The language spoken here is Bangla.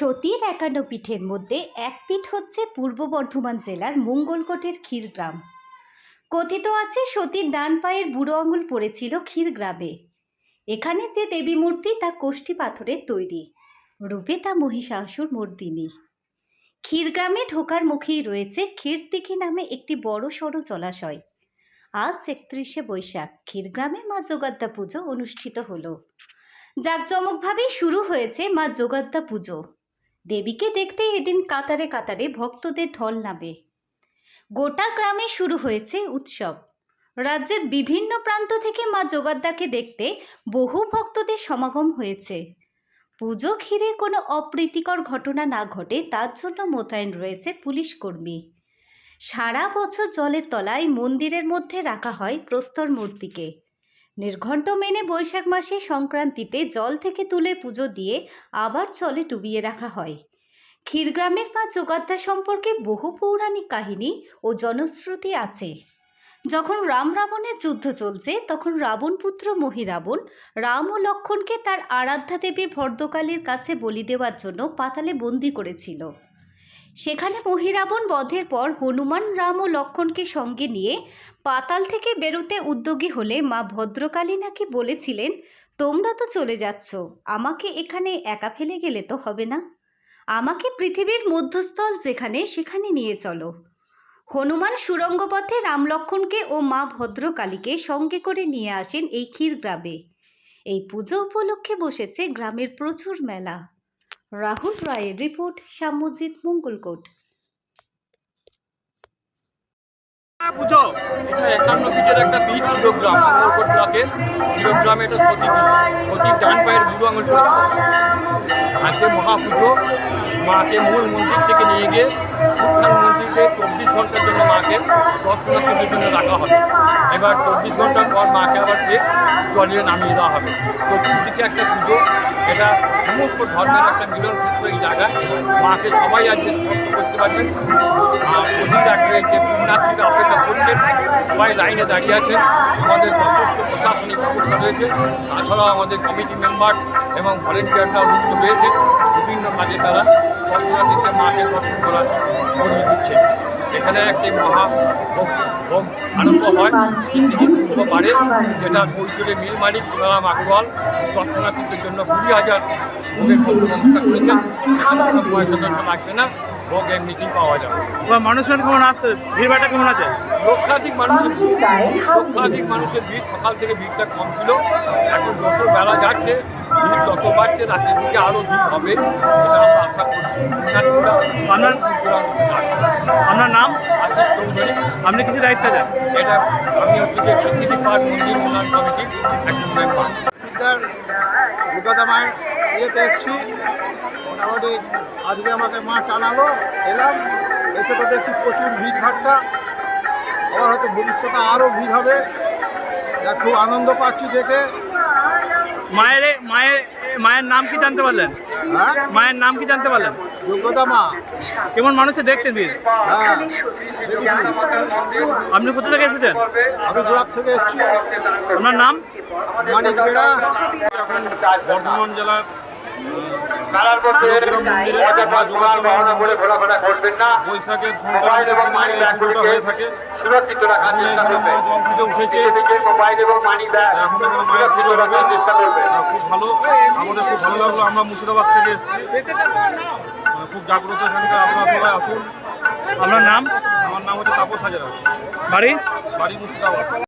সতীর একান্ন পীঠের মধ্যে এক পীঠ হচ্ছে পূর্ব বর্ধমান জেলার মঙ্গলকোটের ক্ষীরগ্রাম। কথিত আছে, সতীর ডান পায়ের বুড়ো আঙুল পড়েছিল ক্ষীরগ্রামে। এখানে যে দেবী মূর্তি, তা কোষ্ঠী পাথরের তৈরি। রূপে তা মহিষাসুর মর্দিনী। ক্ষীরগ্রামে ঢোকার মুখেই রয়েছে ক্ষীরদিঘি নামে একটি বড় সড়ো জলাশয়। আজ একত্রিশে বৈশাখ, ক্ষীরগ্রামে মা যোগাদ্দা পুজো অনুষ্ঠিত হলো। জাঁকজমকভাবেই শুরু হয়েছে মা যোগাদ্দা পুজো। দেবীকে দেখতে এদিন কাতারে কাতারে ভক্তদের ঢল নামে। গোটা গ্রামে শুরু হয়েছে উৎসব। রাজ্যের বিভিন্ন প্রান্ত থেকে মা যোগাদ্দাকে দেখতে বহু ভক্তদের সমাগম হয়েছে। পুজো ঘিরে কোনো অপ্রীতিকর ঘটনা না ঘটে, তার জন্য মোতায়েন রয়েছে পুলিশ কর্মী। সারা বছর জলের তলায় মন্দিরের মধ্যে রাখা হয় প্রস্তর মূর্তিকে। নির্ঘণ্ট মেনে বৈশাখ মাসে সংক্রান্তিতে জল থেকে তুলে পুজো দিয়ে আবার জলে ডুবিয়ে রাখা হয়। ক্ষীরগ্রামের মা যোগাদ্দা সম্পর্কে বহু পৌরাণিক কাহিনী ও জনশ্রুতি আছে। যখন রাম রাবণের যুদ্ধ চলছে, তখন রাবণ পুত্র মহিরাবণ রাম ও লক্ষণকে তার আরাধ্যা দেবী ভর্দকালীর কাছে বলি দেওয়ার জন্য পাতালে বন্দি করেছিল। সেখানে মহিরাবণ বধের পর হনুমান রাম ও লক্ষণকে সঙ্গে নিয়ে পাতাল থেকে বেরোতে উদ্যোগী হলে মা ভদ্রকালী নাকি বলেছিলেন, তোমরা তো চলে যাচ্ছ, আমাকে এখানে একা ফেলে গেলে তো হবে না। আমাকে পৃথিবীর মধ্যস্থল যেখানে সেখানে নিয়ে চলো হনুমান সুরঙ্গ পথে রাম লক্ষণকে ও মা ভদ্রকালীকে সঙ্গে করে নিয়ে আসেন এই ক্ষীরগ্রামে। এই পুজো উপলক্ষে বসেছে গ্রামের প্রচুর মেলা। রাহুল রায়ের রিপোর্ট শ্যামজিৎ মঙ্গলকোট। ডান পায়ের মহাপুজো। মাকে মূল মন্দির থেকে নিয়ে গিয়ে উত্থান মন্দিরে চব্বিশ ঘণ্টার জন্য মাকে দর্শনার্থীদের জন্য রাখা হবে। এবার চব্বিশ ঘণ্টার পর মাকে আবার ঠিক জলে নামিয়ে দেওয়া হবে। চতুর্দিকে একটা পুজো, এটা সমস্ত ধর্মের একটা মিলন ক্ষেত্র এই জায়গায়। মাকে সবাই আজকে স্পর্শ করতে পারবেন। আর আগ্রহে যে পুণ্যার্থীরা অপেক্ষা করছেন, সবাই লাইনে দাঁড়িয়ে আছেন। আমাদের যথেষ্ট প্রশাসনিক ব্যবস্থা রয়েছে। তাছাড়াও আমাদের কমিটি মেম্বার এবং ভলেন্টিয়াররাও যুক্ত রয়েছে। বিভিন্ন কাজে তারা দর্শনার্থীদের মাকে দর্শন করার করিয়ে দিচ্ছে এখানে একটি মহা ভোগ আরম্ভ হয়। পারে যেটা কৈশোরে মিল মালিক তুলারাম আগরওয়াল দর্শনার্থীদের জন্য কুড়ি হাজার ভোগের ভোগ ব্যবস্থা করেছেন। সেখানে পয়সা টয়সা লাগবে না ভোগ এমনিতেই পাওয়া যাবে। মানুষজন কেমন আসছে? ভিড়ভাড়টা কেমন আছে? লক্ষাধিক মানুষের ভিড় লক্ষাধিক মানুষের ভিড় সকাল থেকে ভিড়টা কম ছিল। এখন যত বেলা যাচ্ছে ভিড় তত বাড়ছে রাতের দিকে আরও ভিড় হবে এটা আমরা আশা করছি। আপনার। আপনার নাম? আশিস চৌধুরী। আপনি কিছু দায়িত্ব দেন। এটা আমি হচ্ছে যে খিলগিরি পার্ক মন্দির উন্নয়ন কমিটির একজন মেম্বার ইয়েতে এসেছি। মোটামুটি আজকে আমাকে মা টানালো এলাম। এসে তো দেখছি প্রচুর ভিড় ভাট্টা। আবার হয়তো ভবিষ্যতে আরও ভিড় হবে। খুব আনন্দ পাচ্ছি দেখে। মায়ের মায়ের মায়ের নাম কি জানতে পারলেন? হ্যাঁ? মায়ের নাম কি জানতে পারলেন? যোগ্যতা মা। কেমন মানুষে দেখছেন ভিড়? হ্যাঁ। আপনি কোথা থেকে এসেছেন? আমি গোলাপ থেকে এসেছি। আপনার নাম? মানিক বর্ধমান জেলার বৈশাখের হয়ে সুরক্ষিত রাখার চেষ্টা মোবাইল এবং মানি ব্যাগ রাখার চেষ্টা খুব ভালো আমাদের খুব ভালো লাগল। আমরা মুর্শিদাবাদ থেকে এসেছি। খুব জাগ্রত এখানকার আপনারা সবাই আসুন। আপনার নাম? আমার নাম হচ্ছে তাপস হাজারা। বাড়ি? বাড়ি মুর্শিদাবাদ।